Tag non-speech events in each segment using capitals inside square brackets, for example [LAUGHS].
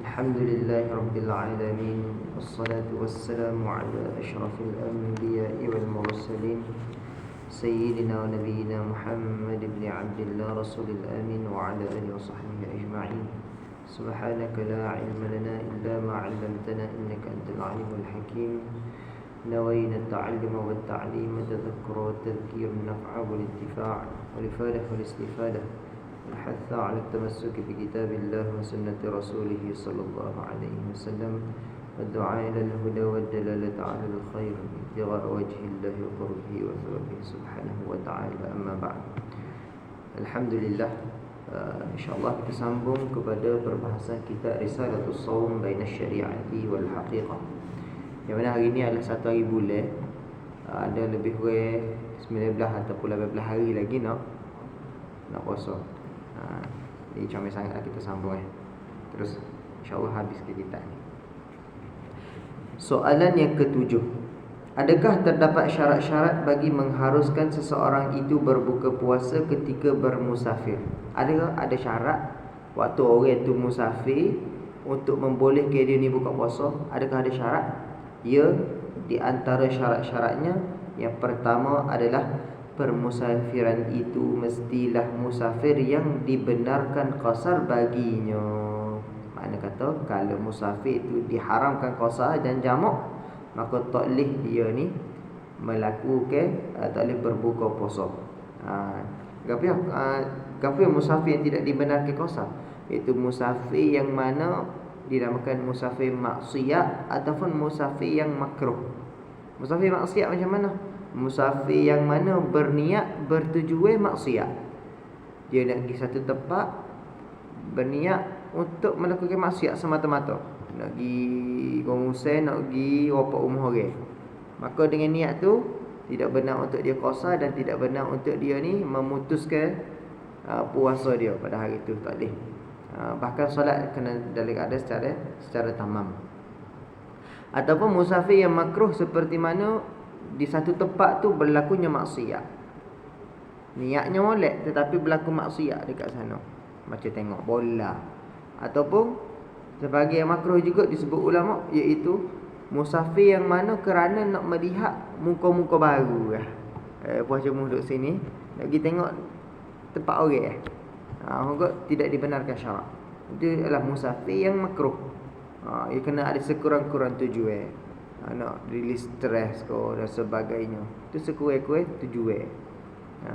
الحمد لله رب العالمين والصلاة والسلام على أشرف الأنبياء والمرسلين سيدنا ونبينا محمد بن عبد الله رسول الأمين وعلى آله وصحبه أجمعين. سبحانك لا علم لنا إلا ما علمتنا إنك أنت العليم الحكيم. نوينا التعلم والتعليم تذكر والتذكير النفع والانتفاع والإفادة والإستفادة. الحث على التمسك بكتاب الله وسنة رسوله صلى الله عليه وسلم والدعاء إلى الهدى والدلالة على الخير ابتغاء وجه الله وقربه وثوابه سبحانه وتعالى أما بعد الحمد لله Uh, InsyaAllah kita sambung kepada perbahasan kita Risalatul Sawm Baina Syariati wal Haqiqah Yang mana hari ini adalah satu hari bulan uh, Ada lebih kurang 19 ataupun 18 hari lagi nak Nak puasa Ha, jadi comel sangatlah kita sambung eh. Terus insyaAllah habis ke kita ni Soalan yang ketujuh Adakah terdapat syarat-syarat bagi mengharuskan seseorang itu berbuka puasa ketika bermusafir? Adakah ada syarat waktu orang itu musafir untuk membolehkan dia ni buka puasa? Adakah ada syarat? Ya, di antara syarat-syaratnya yang pertama adalah permusafiran itu mestilah musafir yang dibenarkan qasar baginya. Mana kata kalau musafir itu diharamkan qasar dan jamak maka tak boleh dia ni melakukan uh, tak boleh berbuka. Ha gapo ya? Uh, gapo yang musafir yang tidak dibenarkan qasar? Itu musafir yang mana dinamakan musafir maksiat ataupun musafir yang makruh. Musafir maksiat macam mana? Musafir yang mana berniat bertujuan maksiat. Dia nak pergi satu tempat berniat untuk melakukan maksiat semata-mata. Nak pergi kongusen, nak pergi wapak rumah orang. Maka dengan niat tu tidak benar untuk dia kuasa dan tidak benar untuk dia ni memutuskan uh, puasa dia pada hari itu tak boleh. Uh, bahkan solat kena dalam ada secara secara tamam. Ataupun musafir yang makruh seperti mana di satu tempat tu berlakunya maksiat. Niatnya molek tetapi berlaku maksiat dekat sana. Macam tengok bola. Ataupun sebagai yang makruh juga disebut ulama iaitu musafir yang mana kerana nak melihat muka-muka baru lah. Eh, puas jemu duduk sini nak pergi tengok tempat orang eh. Ha, tidak dibenarkan syarak. Itu adalah musafir yang makruh. Ha, ia kena ada sekurang-kurang tujuan. Eh ha, nak release stress ke dan sebagainya itu sekurang-kurang tujuan ha,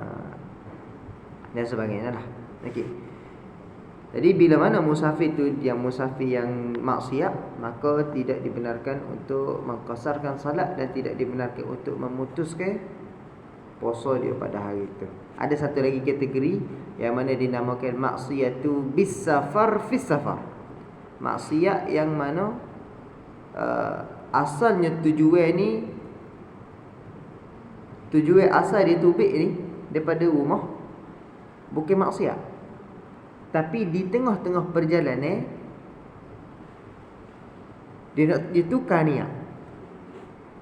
dan sebagainya lah okey jadi bila mana musafir tu yang musafir yang maksiat maka tidak dibenarkan untuk mengkasarkan salat dan tidak dibenarkan untuk memutuskan puasa dia pada hari itu. Ada satu lagi kategori yang mana dinamakan maksiatu bis safar fis safar. Maksiat yang mana uh, asalnya tujuan ni tujuan asal dia tubik ni daripada rumah bukan maksiat. Tapi di tengah-tengah perjalanan dia nak dia tukar niat.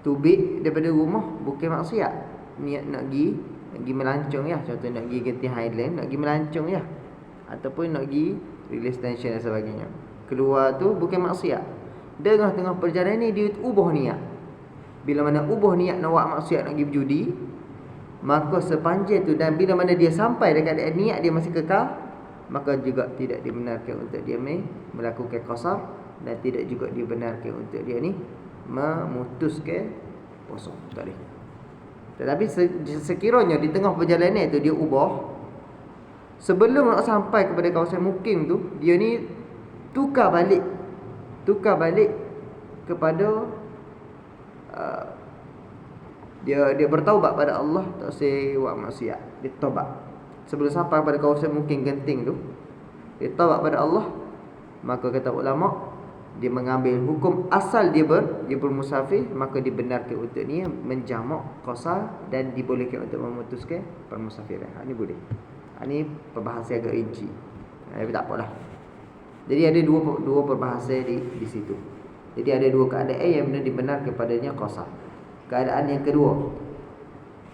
Tubik daripada rumah bukan maksiat. Niat nak pergi nak pergi melancong ya. Contoh nak pergi Genting Highland nak pergi melancong ya. Ataupun nak pergi release tension dan sebagainya. Keluar tu bukan maksiat Tengah tengah perjalanan ni dia ubah niat. Bila mana ubah niat nak buat maksiat nak pergi berjudi, maka sepanjang tu dan bila mana dia sampai dekat niat dia masih kekal, maka juga tidak dibenarkan untuk dia ni melakukan qasar dan tidak juga dibenarkan untuk dia ni memutuskan puasa. Tak boleh. Tetapi sekiranya di tengah perjalanan tu dia ubah sebelum nak sampai kepada kawasan mukim tu, dia ni tukar balik tukar balik kepada uh, dia dia bertaubat pada Allah tak buat maksiat. Dia taubat. Sebelum sampai pada kawasan mungkin genting tu dia taubat pada Allah maka kata ulama dia mengambil hukum asal dia ber dia bermusafir maka dibenarkan untuk dia menjamak qasar dan dibolehkan untuk memutuskan permusafiran. Ha ni boleh. Ha ni perbahasan agak rinci. Ha, tapi tak apalah jadi ada dua dua perbahasan di di situ. Jadi ada dua keadaan yang benar dibenar kepadanya qasar. Keadaan yang kedua.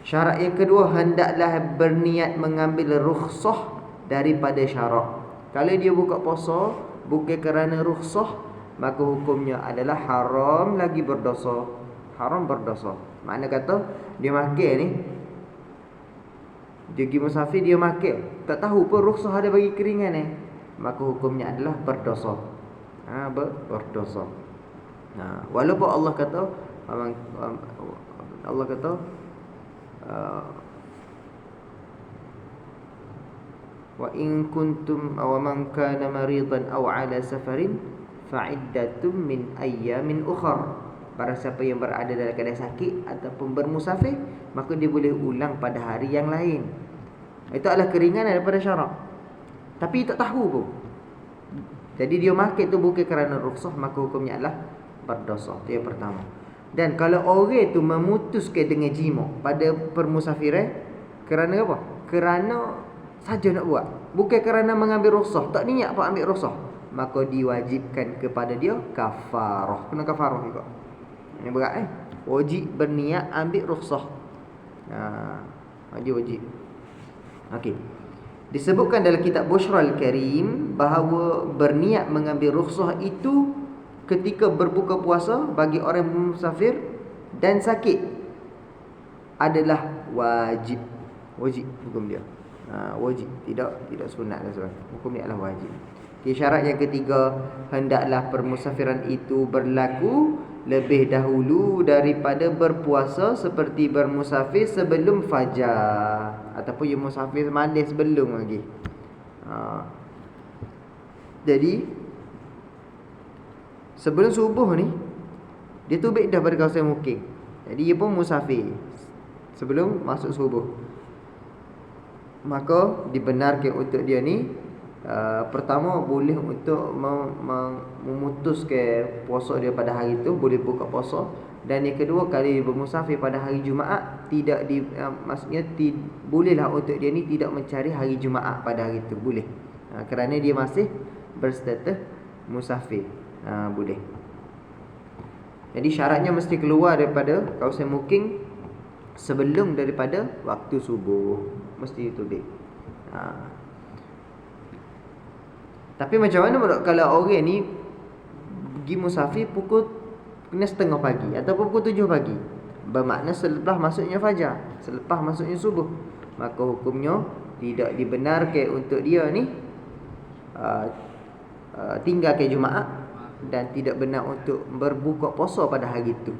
Syarat yang kedua hendaklah berniat mengambil rukhsah daripada syarak. Kalau dia buka puasa bukan kerana rukhsah maka hukumnya adalah haram lagi berdosa haram berdosa makna kata dia makan ni dia pergi musafir dia makan tak tahu pun rukhsah ada bagi keringan ni maka hukumnya adalah berdosa. Ha, ber, berdosa. Ha, walaupun Allah kata Allah kata uh, wa in kuntum aw man kana maridan aw ala safarin fa'iddatum min ayyamin ukhra para siapa yang berada dalam keadaan sakit ataupun bermusafir maka dia boleh ulang pada hari yang lain. Itu adalah keringanan daripada syarak tapi tak tahu pun. Jadi dia makan tu bukan kerana rukhsah maka hukumnya adalah berdosa. Itu yang pertama. Dan kalau orang tu memutuskan dengan jima pada permusafiran kerana apa? Kerana saja nak buat. Bukan kerana mengambil rukhsah. Tak niat apa ambil rukhsah. Maka diwajibkan kepada dia kafarah. Kena kafarah juga. Ini berat eh? Wajib berniat ambil rukhsah. Ha wajib wajib okey disebutkan dalam kitab Bushral Karim bahawa berniat mengambil rukhsah itu ketika berbuka puasa bagi orang musafir dan sakit adalah wajib. Wajib hukum dia. Ha, wajib. Tidak tidak sunat dan sebagainya hukum ni adalah wajib. Okay, syarat yang ketiga hendaklah permusafiran itu berlaku lebih dahulu daripada berpuasa seperti bermusafir sebelum fajar. Ataupun yang musafir mandi sebelum lagi. Ha. jadi sebelum subuh ni dia tu dah pada kawasan mukim. Jadi dia pun musafir sebelum masuk subuh. Maka dibenarkan untuk dia ni uh, pertama boleh untuk memutuskan puasa dia pada hari itu boleh buka puasa. Dan yang kedua kali bermusafir pada hari Jumaat tidak di uh, maksudnya ti, bolehlah untuk dia ni tidak mencari hari Jumaat pada hari itu boleh. Uh, kerana dia masih berstatus musafir. Uh, boleh. Jadi syaratnya mesti keluar daripada kawasan mukim sebelum daripada waktu subuh. Mesti tubik. Ha. Tapi macam mana kalau orang ni pergi musafir pukul kena setengah pagi ataupun pukul tujuh pagi. Bermakna selepas masuknya fajar, selepas masuknya subuh. Maka hukumnya tidak dibenarkan untuk dia ni uh, uh, tinggal ke Jumaat dan tidak benar untuk berbuka puasa pada hari itu.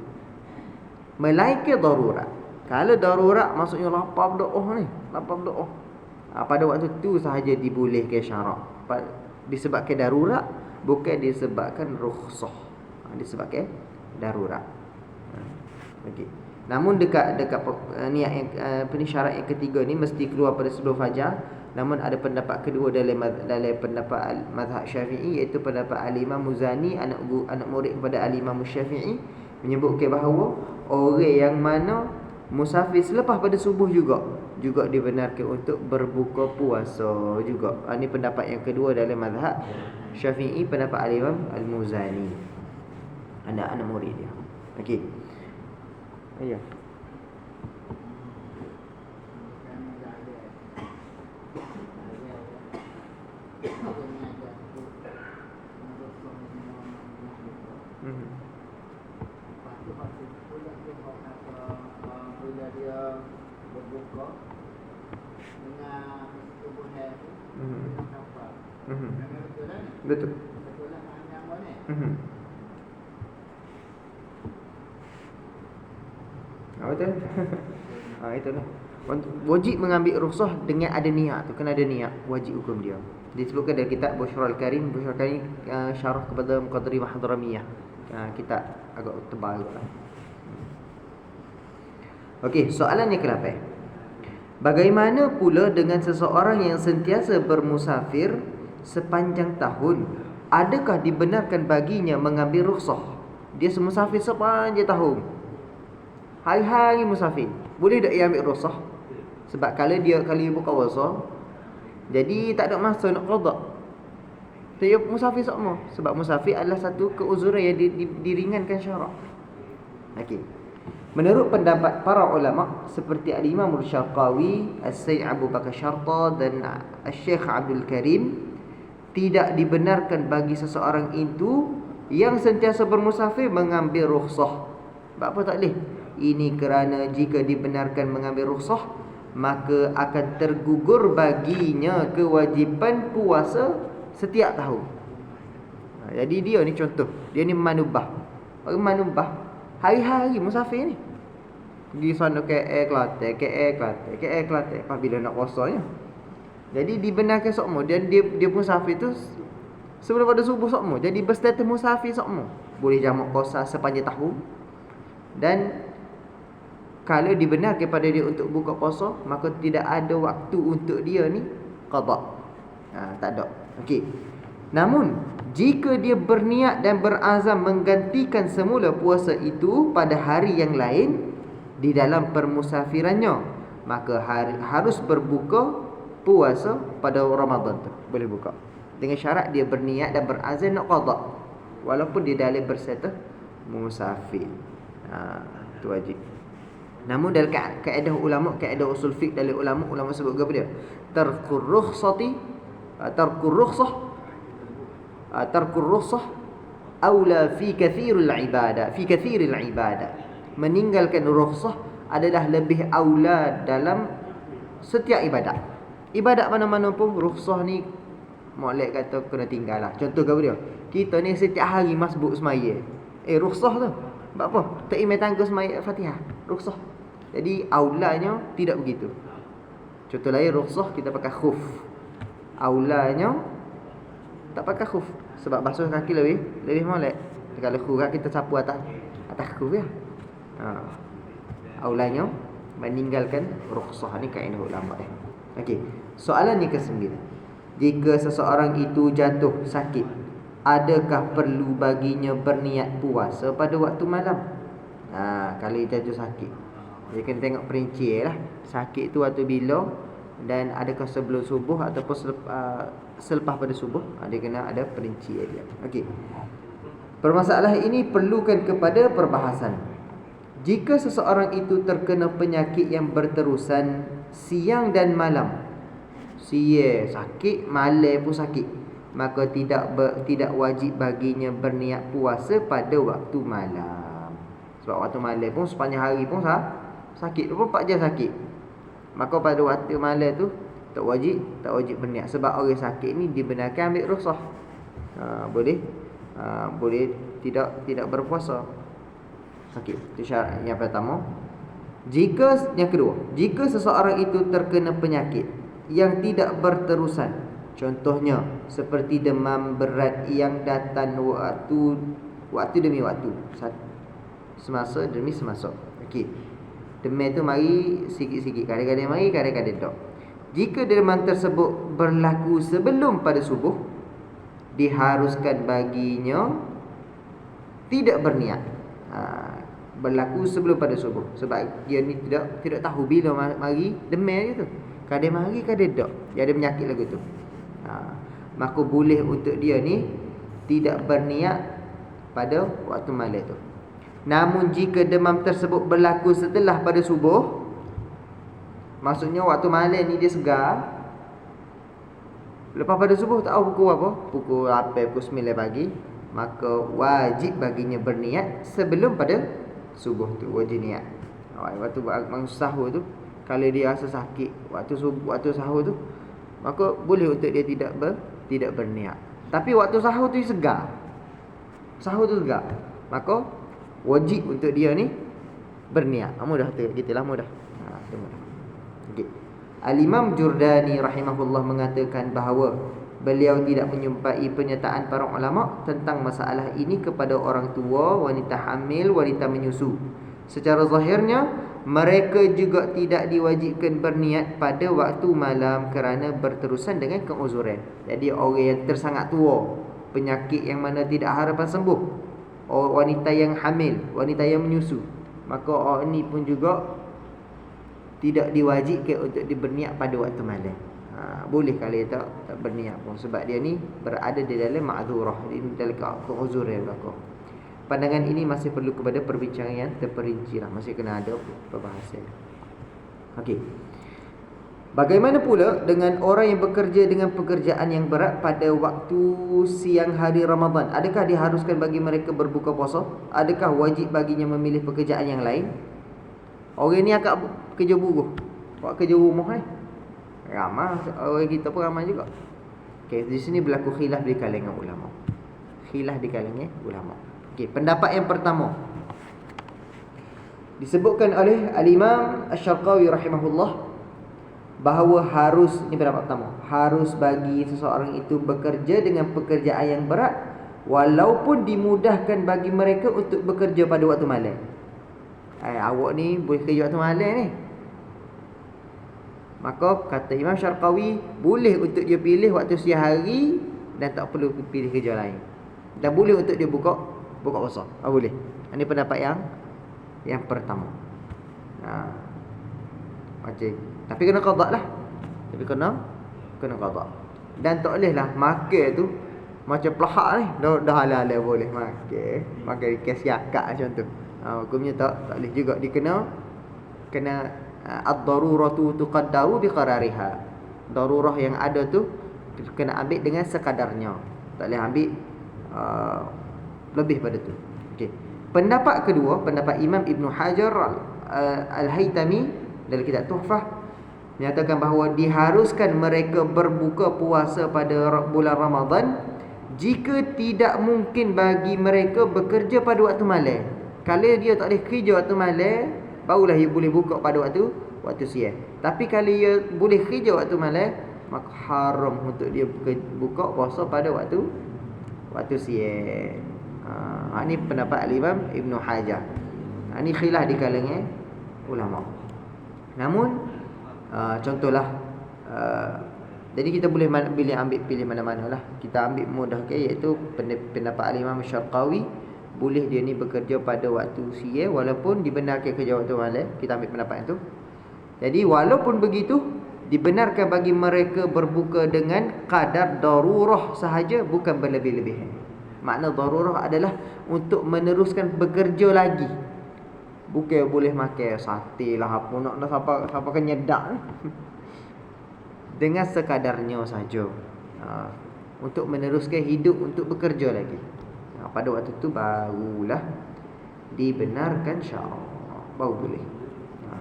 Melainkan darurat. Kalau darurat maksudnya lapar berdoa ni, lapar berdoa. Ha, pada waktu tu sahaja dibolehkan syarak. Disebabkan darurat bukan disebabkan rukhsah. Ha, disebabkan darurat. Ha, okey. Namun dekat dekat uh, niat yang uh, syarat yang ketiga ni mesti keluar pada sebelum fajar. Namun ada pendapat kedua dalam dalam pendapat mazhab Syafi'i iaitu pendapat Al-Imam Muzani anak anak murid kepada Al-Imam Syafi'i menyebutkan bahawa orang yang mana musafir selepas pada subuh juga juga dibenarkan untuk berbuka puasa juga. Ini pendapat yang kedua dalam mazhab Syafi'i pendapat Al-Imam Al-Muzani. Anak-anak murid dia. Okey. Ayah. Betul. Mhm. [LAUGHS] Ah betul. ah itulah. Wajib mengambil rukhsah dengan ada niat tu, kena ada niat wajib hukum dia. Disebutkan dalam kitab Bushrul Karim, Bushrul Karim uh, syarah kepada Muqaddari Mahdramiyah. Uh, kitab agak tebal juga. Okey, soalan yang ke-8. Bagaimana pula dengan seseorang yang sentiasa bermusafir sepanjang tahun adakah dibenarkan baginya mengambil rukhsah? Dia semusafir sepanjang tahun. Hari-hari musafir. Boleh tak ia ambil rukhsah? Sebab kalau dia kali buka puasa jadi tak ada masa nak qada dia musafir sama sebab musafir adalah satu keuzuran yang di, di, diringankan syarak. Okey. Menurut pendapat para ulama seperti Al-Imam Al-Syarqawi, Al-Sayyid Abu Bakar Syarta dan Al-Syekh Abdul Karim tidak dibenarkan bagi seseorang itu yang sentiasa bermusafir mengambil rukhsah. Sebab apa tak boleh? Ini kerana jika dibenarkan mengambil rukhsah maka akan tergugur baginya kewajipan puasa setiap tahun. Ha, jadi dia ni contoh, dia ni manubah. Bagi manubah hari-hari musafir ni. Pergi sana air Kelantan, ke air Kelantan, ke air Kelantan. Apabila nak puasanya. Jadi dibenarkan sokmo dan dia dia pun musafir tu sebelum pada subuh sokmo. Jadi berstatus musafir sokmo. Boleh jamak puasa sepanjang tahun. Dan kalau dibenarkan kepada dia untuk buka puasa, maka tidak ada waktu untuk dia ni qada. Ha, tak ada. Okey. Namun, jika dia berniat dan berazam menggantikan semula puasa itu pada hari yang lain di dalam permusafirannya, maka hari, harus berbuka puasa pada Ramadan tu. Boleh buka. Dengan syarat dia berniat dan berazam nak qada. Walaupun dia dalam berserta musafir. Ha, tu wajib. Namun dalam kaedah ulama, kaedah usul fiqh dari ulama, ulama sebut apa dia? Tarkur rukhsati, uh, tarkur rukhsah, uh, tarkur rukhsah aula fi kathiril ibadah, fi kathiril ibadah. Meninggalkan rukhsah adalah lebih aula dalam setiap ibadat. Ibadat mana-mana pun rukhsah ni molek kata kena tinggal lah. Contoh apa dia? Kita ni setiap hari masbuk semaya. Eh rukhsah tu. Sebab apa? Tak imam tangga semaya Fatihah. Rukhsah. Jadi aulanya tidak begitu. Contoh lain rukhsah kita pakai khuf. Aulanya tak pakai khuf sebab basuh kaki lebih lebih molek. Kalau khuf kan kita sapu atas atas khuf ya. Ha. Aulanya meninggalkan rukhsah ni kaedah ulama eh. Okey. Soalan yang ke-9. Jika seseorang itu jatuh sakit, adakah perlu baginya berniat puasa pada waktu malam? Ha, kalau jatuh sakit. Dia kena tengok perinci lah Sakit tu waktu bila Dan adakah sebelum subuh Ataupun selepas, uh, selepas pada subuh uh, Dia kena ada perinci dia Okey Permasalahan ini perlukan kepada perbahasan Jika seseorang itu terkena penyakit yang berterusan Siang dan malam Siang sakit, malam pun sakit Maka tidak ber, tidak wajib baginya berniat puasa pada waktu malam. Sebab waktu malam pun sepanjang hari pun sah sakit 24 jam sakit. Maka pada waktu malam tu tak wajib tak wajib berniat. Sebab orang sakit ni dibenarkan ambil rukhsah. Ha, boleh? Ha, boleh tidak tidak berpuasa sakit itu syarat yang pertama. Jika yang kedua jika seseorang itu terkena penyakit yang tidak berterusan contohnya seperti demam berat yang datang waktu waktu demi waktu semasa demi semasa. Okey Demam tu mari sikit-sikit Kadang-kadang mari, kadang-kadang tak. Jika demam tersebut berlaku sebelum pada subuh Diharuskan baginya Tidak berniat. Ha, Berlaku sebelum pada subuh. Sebab dia ni tidak tidak tahu bila mari demam dia tu. Kadang mari, kadang tak Dia ada penyakit lagu tu. Ha, Maka boleh untuk dia ni Tidak berniat pada waktu malam tu. Namun jika demam tersebut berlaku setelah pada subuh Maksudnya waktu malam ni dia segar Lepas pada subuh tak tahu pukul apa Pukul 8, pukul 9 pagi Maka wajib baginya berniat sebelum pada subuh tu Wajib niat Waktu bangun sahur tu Kalau dia rasa sakit waktu subuh, waktu sahur tu Maka boleh untuk dia tidak ber, tidak berniat Tapi waktu sahur tu segar Sahur tu segar Maka wajib untuk dia ni berniat. Mudah tu gitulah mudah. Ha mudah. Okey. Al-Imam Jurdani rahimahullah mengatakan bahawa beliau tidak menyumpai pernyataan para ulama tentang masalah ini kepada orang tua, wanita hamil, wanita menyusu. Secara zahirnya mereka juga tidak diwajibkan berniat pada waktu malam kerana berterusan dengan keuzuran. Jadi orang yang tersangat tua, penyakit yang mana tidak harapan sembuh, orang wanita yang hamil, wanita yang menyusu. Maka orang ini pun juga tidak diwajibkan untuk diberniat pada waktu malam. Ha, boleh tak, tak berniat pun sebab dia ni berada di dalam ma'zurah, di dalam keuzur yang berlaku. Pandangan ini masih perlu kepada perbincangan yang terperinci lah. Masih kena ada perbahasan. Okey. Bagaimana pula dengan orang yang bekerja dengan pekerjaan yang berat pada waktu siang hari Ramadan? Adakah diharuskan bagi mereka berbuka puasa? Adakah wajib baginya memilih pekerjaan yang lain? Orang ni akak kerja buruh. Buat kerja rumah ni. Ramai orang kita pun ramai juga. Okey, di sini berlaku khilaf di kalangan ulama. Khilaf di kalangan ulama. Okey, pendapat yang pertama. Disebutkan oleh Al-Imam Asy-Syarqawi rahimahullah bahawa harus ini pendapat pertama harus bagi seseorang itu bekerja dengan pekerjaan yang berat walaupun dimudahkan bagi mereka untuk bekerja pada waktu malam eh, awak ni boleh kerja waktu malam ni maka kata Imam Syarqawi boleh untuk dia pilih waktu siang hari dan tak perlu pilih kerja lain dan boleh untuk dia buka buka puasa ah, boleh ini pendapat yang yang pertama ha. macam tapi kena qada lah. Tapi kena kena qada. Dan tak boleh lah makan tu macam pelahak ni. Dah, dah halal boleh makan. Makan kes yakak macam tu. Ha, hukumnya tak tak boleh juga dikena kena uh, ad-daruratu tuqaddaru biqarariha. Darurah yang ada tu kena ambil dengan sekadarnya. Tak boleh ambil uh, lebih pada tu. Okey. Pendapat kedua, pendapat Imam Ibn Hajar uh, Al-Haytami dalam kitab Tuhfah menyatakan bahawa diharuskan mereka berbuka puasa pada bulan Ramadan jika tidak mungkin bagi mereka bekerja pada waktu malam. Kalau dia tak boleh kerja waktu malam, barulah dia boleh buka pada waktu waktu siang. Tapi kalau dia boleh kerja waktu malam, maka haram untuk dia buka puasa pada waktu waktu siang. Ha, ini pendapat Al-Imam Ibn Hajar. Ha, ini khilaf di kalangan ulama. Namun uh, contohlah uh, jadi kita boleh pilih ambil pilih mana-mana lah kita ambil mudah ke iaitu pendapat al-Imam Syarqawi boleh dia ni bekerja pada waktu siang walaupun dibenarkan kerja waktu malam kita ambil pendapat itu jadi walaupun begitu dibenarkan bagi mereka berbuka dengan kadar darurah sahaja bukan berlebih-lebihan makna darurah adalah untuk meneruskan bekerja lagi Bukan boleh makan sate lah apa nak nak siapa siapa kan nyedak ni. [LAUGHS] Dengan sekadarnya saja. Ha, untuk meneruskan hidup untuk bekerja lagi. Pada waktu tu barulah dibenarkan sya-Allah. Baru boleh. Ha.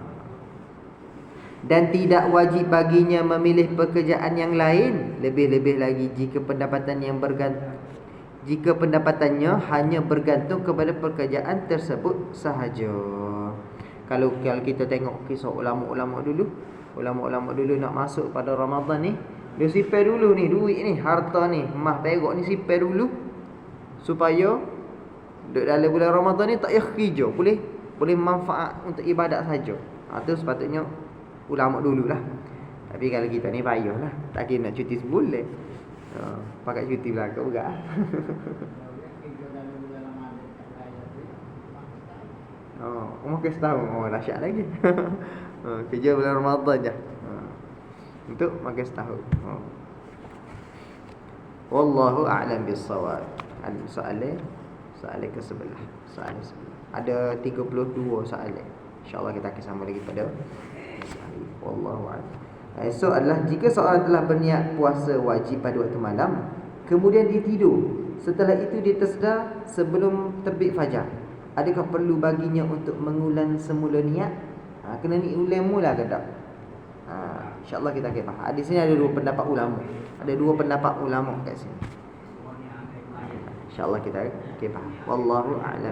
Dan tidak wajib baginya memilih pekerjaan yang lain Lebih-lebih lagi jika pendapatan yang bergantung jika pendapatannya hanya bergantung kepada pekerjaan tersebut sahaja. Kalau kalau kita tengok kisah ulama-ulama dulu, ulama-ulama dulu nak masuk pada Ramadan ni, dia sipir dulu ni duit ni, harta ni, emas perak ni sipir dulu supaya duduk dalam bulan Ramadan ni tak kerja, boleh boleh manfaat untuk ibadat saja. Ha tu sepatutnya ulama dululah. Tapi kalau kita ni payahlah, tak kira nak cuti sebulan. Ha, pakai cuti belaka juga. Oh, [LAUGHS] umur setahun. Oh, dahsyat lagi. [LAUGHS] ha, kerja bulan Ramadan je. Ha. Untuk makan setahun. Ha. Wallahu a'lam bis-shawab. Soalan soalan ke sebelah. Soalan. Ada 32 soalan. Insya-Allah kita akan sambung lagi pada Wallahu a'lam. Esok adalah jika seorang telah berniat puasa wajib pada waktu malam Kemudian dia tidur Setelah itu dia tersedar sebelum terbit fajar Adakah perlu baginya untuk mengulang semula niat? Ha, kena ni ulang mula ke tak? Ha, InsyaAllah kita akan faham Di sini ada dua pendapat ulama Ada dua pendapat ulama kat sini InsyaAllah kita akan faham. Wallahu a'lam